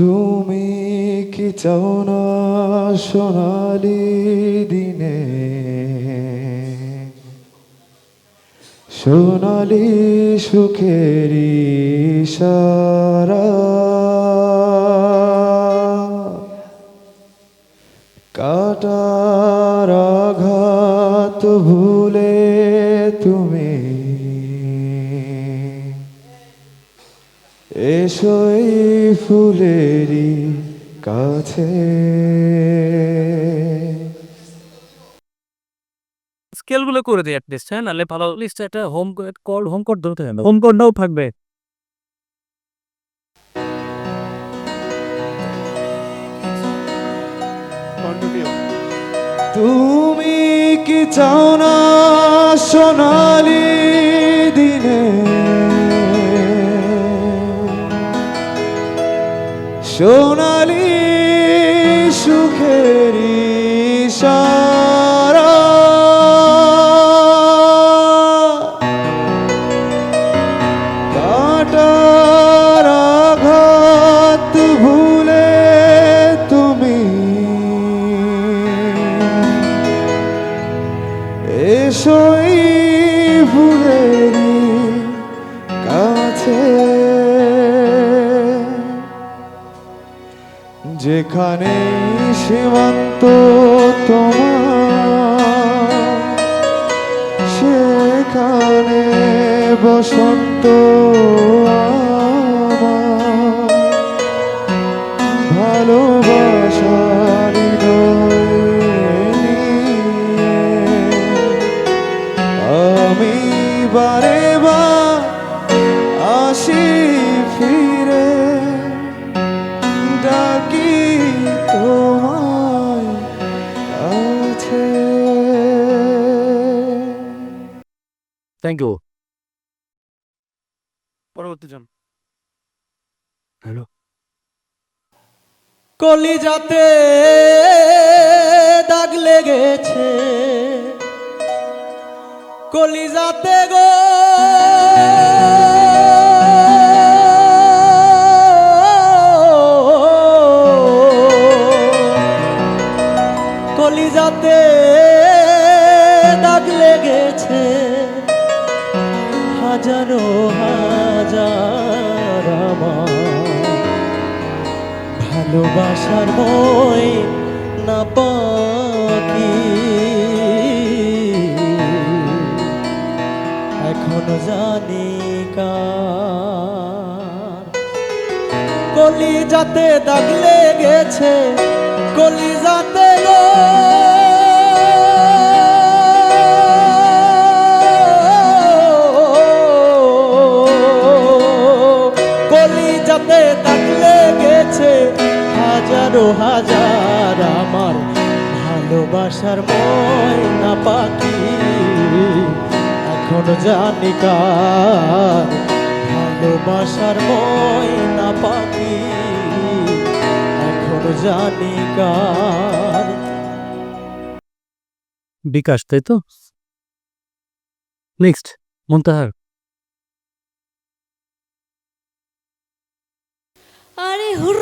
তুমি কি চাও না সোনালি দিনে? সোনালি সুখেরি কাটার আঘাত ভুলে তুমি এসো এই ফুলেরই কাছে। স্কেলগুলো করে দিই অ্যাটলিস্ট হ্যাঁ? নাহলে ভালো লিস্ট একটা হোম কল হোম কোড ধরতে হবে। হোম কোডটাও থাকবে। তুমি কি চাও না সোনালি দিনে? সোনালি যেখানে সীমান্ত তোমার সেখানে বসন্ত আমার। থ্যাংক ইউ পরবর্তী জন। হ্যালো কলিজাতে দাগ লেগেছে। কলিজাতে গো। কলিজাতে দাগ লেগেছে। হাজারো হাজার আমার। ভালোবাসার মই না পাকি এখনও জানি কলি যাতে দাগ লেগেছে কলি যাতে গো ভালোবাসার ময়না পাখি এখন জানি কার ভালোবাসার ময়না পাখি এখন জানি কার। বিকাশ তাই তো? নেক্সট মুনতাহার। আরে হুর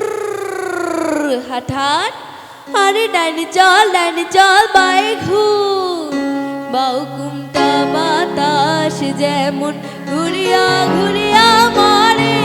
হঠাৎ আরে ডাইনি চল ডাইনি চল বাই ঘু। বাউ কুমটা বাতাস যেমন ঘুরিয়া ঘুরিয়া মারে।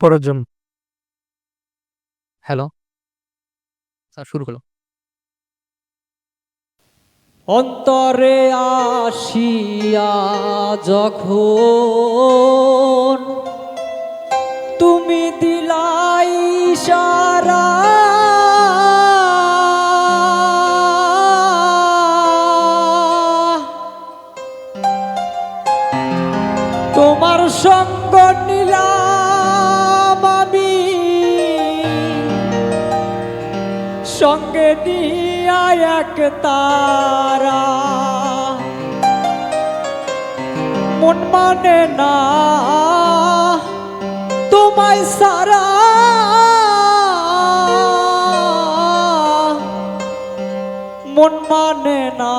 পরের হ্যালো। স্যার শুরু হলো অন্তরে আসিয়া যখন তুমি দিলাই সারা নিয়া এক তারা মন মানে না তোমায় সারা মন মানে না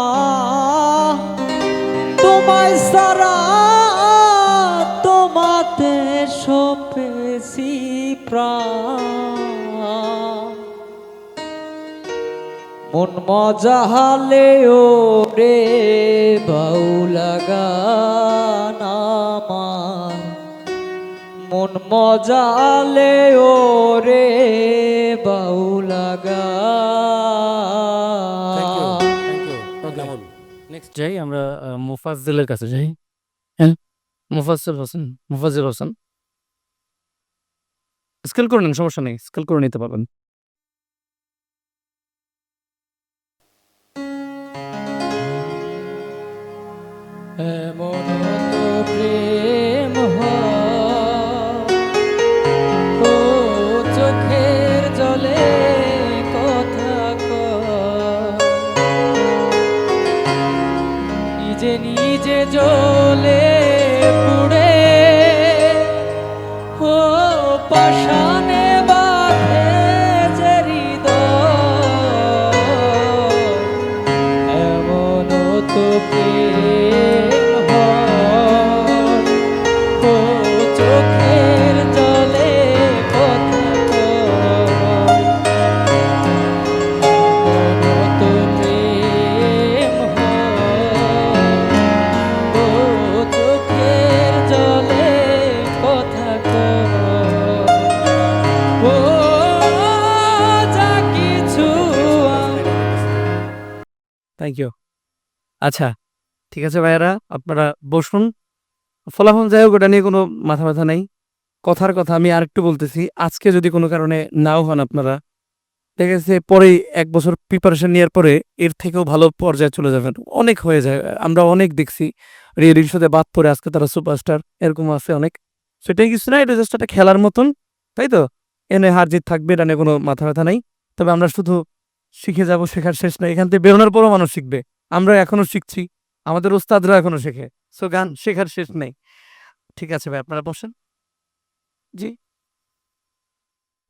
তোমায় সারা তোমাতে সপেছি প্রাণ মন মজা হালে ও রে বাউলা গান আমার। মন মজালে ও রে বাউলা নেক্সট যাই আমরা মুফাজ্জলের কাছে যাই। হ্যাঁ? মুফাজ্জল হোসেন মুফাজ্জল হোসেন। স্কেল করে নিন সমস্যা নেই স্কেল করে নিতে পারবেন। জ্বলে থ্যাংক ইউ আচ্ছা ঠিক আছে ভাইয়ারা, আপনারা বসুন। ফলাফল যাই হোক, ওটা নিয়ে কোনো মাথা ব্যথা নেই। কথার কথা আমি আরেকটু বলতেছি, আজকে যদি কোনো কারণে নাও হন আপনারা, দেখা গেছে পরেই এক বছর প্রিপারেশন নেওয়ার পরে এর থেকেও ভালো পর্যায়ে চলে যাবেন। অনেক হয়ে যায়, আমরা অনেক দেখছি। রিয়েলিটি শোতে বাদ পড়ে আজকে তারা সুপারস্টার এরকম আছে অনেক। সেটাই কিছু না, এটা জাস্ট একটা খেলার মতন, তাই তো? এনে হার জিত থাকবে, এটা নিয়ে কোনো মাথা ব্যথা নাই। তবে আমরা শুধু শিখে যাব শেখার শেষ নাই। এখান থেকে বেরোনোর পরও মানুষ শিখবে। আমরা এখনও শিখছি আমাদের ওস্তাদরা এখনও শেখে। সো গান শেখার শেষ নেই। ঠিক আছে ভাই আপনারা বসেন। জি।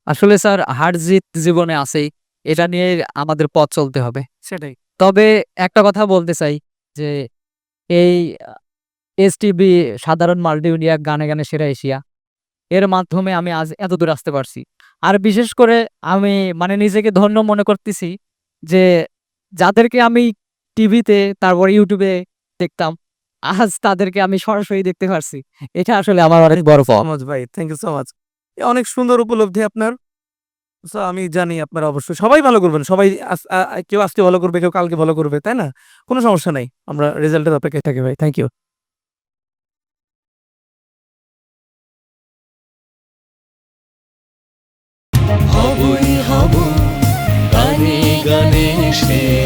আসলে স্যার হার জিত জীবনে আছেই। এটা নিয়ে আমাদের পথ চলতে হবে। সেটাই। তবে একটা কথা বলতে চাই যে এই এস টিভি সাধারণ মাল্টিমিডিয়া গানে গানে সেরা এশিয়া। এর মাধ্যমে আমি আজ এত দূর আসতে পারছি। আর বিশেষ করে আমি মানে নিজেকে ধন্য মনে করতেছি যে যাদেরকে আমি টিভিতে তারপর ইউটিউবে দেখতাম আজ তাদেরকে আমি সরাসরি দেখতে পারছি। এটা আসলে আমার অনেক বড় সমাজ ভাই। থ্যাংক ইউ সো মাচ অনেক সুন্দর উপলব্ধি আপনার। আমি জানি আপনারা অবশ্যই সবাই ভালো করবেন। সবাই কেউ আজকে ভালো করবে কেউ কালকে ভালো করবে তাই না? কোনো সমস্যা নাই। আমরা রেজাল্টের অপেক্ষায় থাকি ভাই। থ্যাংক ইউ গানে